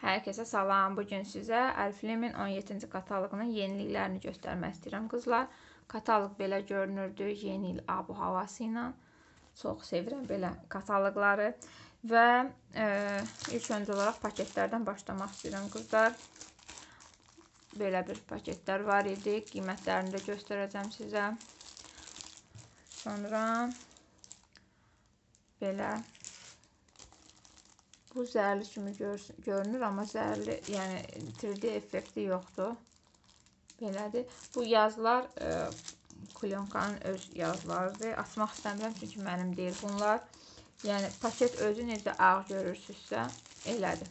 Hər kəsə salam. Bu gün sizə Ərfilimin 17-ci kataloqunun yeniliklərini göstərmək istəyirəm qızlar. Kataloq belə görünürdü, yeni il abu-havası ilə. Çox sevirəm belə kataloqları. Və e, ilk öncə olaraq paketlərdən başlamaq istəyirəm qızlar. Belə bir paketlər var idi. Qiymətlərini də göstərəcəm sizə. Sonra belə Bu zərli kimi görünür, amma zərli, yəni 3D effekti yoxdur. Belədir. Bu yazılar e, Kulyonkanın öz yazılarıdır. Açmaq istəmirəm, çünki mənim deyil bunlar. Yəni paket özü necə ağ görürsünüzsə, elədir.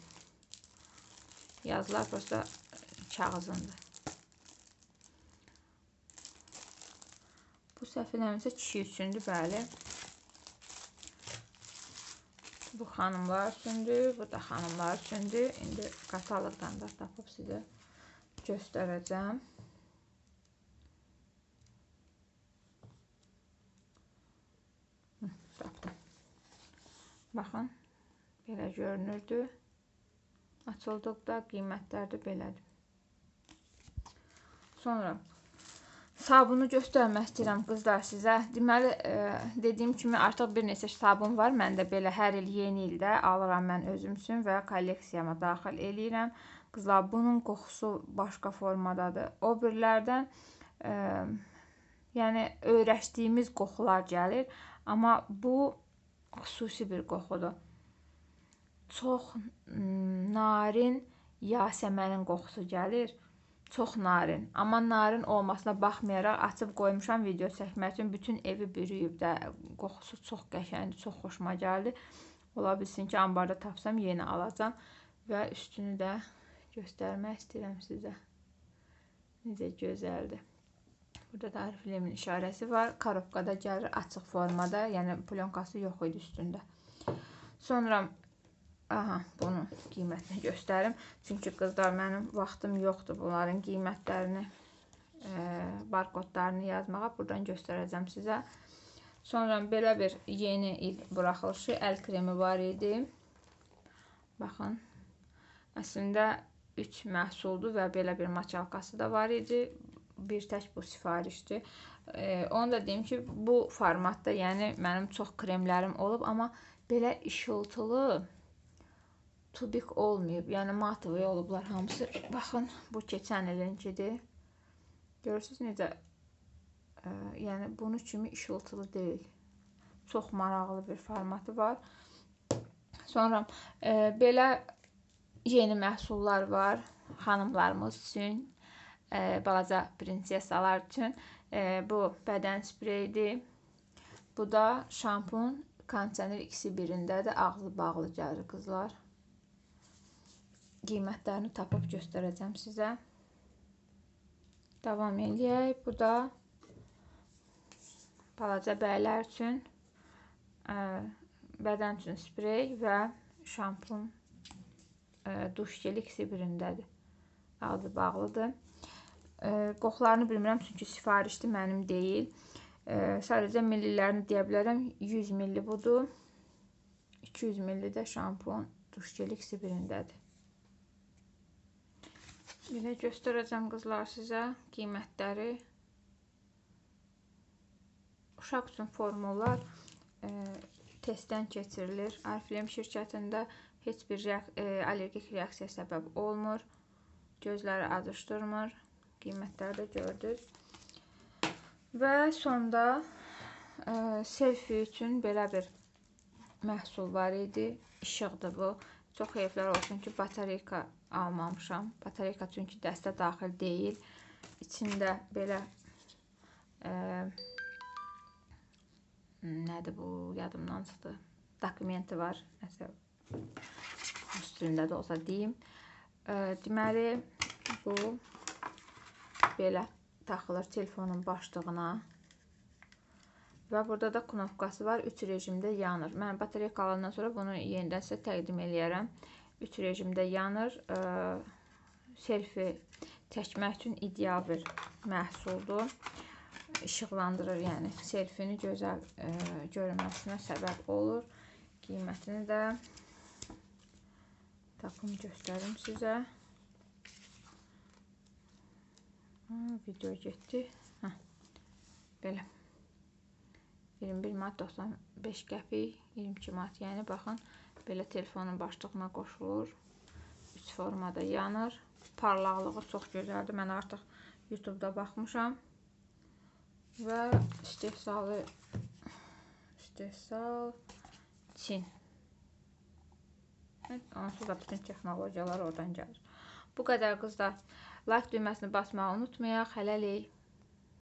Yazılar prosta kağızındır. Bu səhv eləmirsə kişi üçündür, bəli. Bu xanımlar üçündür, bu da xanımlar üçündür. İndi kataloqdan da tapıb sizə göstərəcəm. Tapdım. Baxın, belə görünürdü. Açıldıqda qiymətlər də belədir. Sonra sabunu göstərmək istəyirəm qızlar sizə. Deməli, e, dediyim kimi artıq bir neçə sabun var. Məndə belə hər il yeni ildə alıram mən özüm üçün və kolleksiyama daxil eləyirəm. Qızlar, bunun qoxusu başqa formadadır. O birlərdən e, yəni öyrəşdiyimiz qoxular gəlir, amma bu xüsusi bir qoxudur. Çox narin yasəmənin qoxusu gəlir çox narin. Amma narin olmasına baxmayaraq açıb qoymuşam video çəkmək üçün. Bütün evi bürüyüb də qoxusu çox qəşəngdir, çox xoşuma gəldi. Ola bilsin ki, ambarda tapsam yeni alacam və üstünü də göstərmək istəyirəm sizə. Necə gözəldir. Burada da Ariflemin işarəsi var. Korobkada gəlir açıq formada, yəni plonkası yox idi üstündə. Sonra Aha, bunun qiymətini göstərim. Çünki qızlar mənim vaxtım yoxdur bunların qiymətlərini, e, barkodlarını yazmağa. Buradan göstərəcəm sizə. Sonra belə bir yeni il buraxılışı əl kremi var idi. Baxın. Əslində 3 məhsuldur və belə bir maçalkası da var idi. Bir tək bu sifarişdir. E, onu da deyim ki, bu formatda, yəni mənim çox kremlərim olub, amma belə işıltılı tubik olmayıb. Yəni matovi olublar hamısı. Baxın, bu keçən ilinkidir. Görürsüz necə ə, yəni bunu kimi işıltılı deyil. Çox maraqlı bir formatı var. Sonra ə, belə yeni məhsullar var xanımlarımız üçün, ə, balaca prinsesalar üçün. Ə, bu bədən spreyidir. Bu da şampun, kondisioner ikisi birindədir. Ağzı bağlı gəlir qızlar qiymətlərini tapıb göstərəcəm sizə. Davam eləyək. Bu da balaca bəylər üçün ə, bədən üçün sprey və şampun ə, duş geli ikisi birindədir. Ağzı bağlıdır. Ə, qoxularını bilmirəm çünki sifarişdir, mənim deyil. Ə, sadəcə millilərini deyə bilərəm. 100 milli budur. 200 milli də şampun duş geli ikisi birindədir. Belə göstərəcəm qızlar sizə qiymətləri. Uşaq üçün formullar e, testdən keçirilir. Ariflem şirkətində heç bir reak e, allergik reaksiya səbəb olmur. Gözləri acışdırmır. Qiymətləri də gördünüz. Və sonda e, selfie üçün belə bir məhsul var idi. İşıqdır bu. Çox heyflər olsun ki, batareyka almamışam. Batareyka çünki dəstə daxil deyil. İçində belə e, nədir bu? Yadımdan çıxdı. Dokumenti var. Nəsə üstündə də olsa deyim. E, deməli bu belə taxılır telefonun başlığına. Və burada da knopkası var. 3 rejimdə yanır. Mən batareyka alandan sonra bunu yenidən sizə təqdim eləyərəm. 3 rejimdə yanır. Selfie çəkmək üçün ideal bir məhsuldur. İşıqlandırır, yəni selfini gözəl ə, görünməsinə səbəb olur. Qiymətini də Tapım göstərim sizə. Video getdi. Hə. Belə. 21 manat 95 qəpik, 22 manat. Yəni baxın, belə telefonun başlığına qoşulur. 3 formada yanır. Parlaqlığı çox gözəldir. Mən artıq YouTube-da baxmışam. Və istehsalı istehsal Çin. Onsuz da bütün texnologiyalar oradan gəlir. Bu qədər qızlar. Like düyməsini basmağı unutmayaq. Hələlik.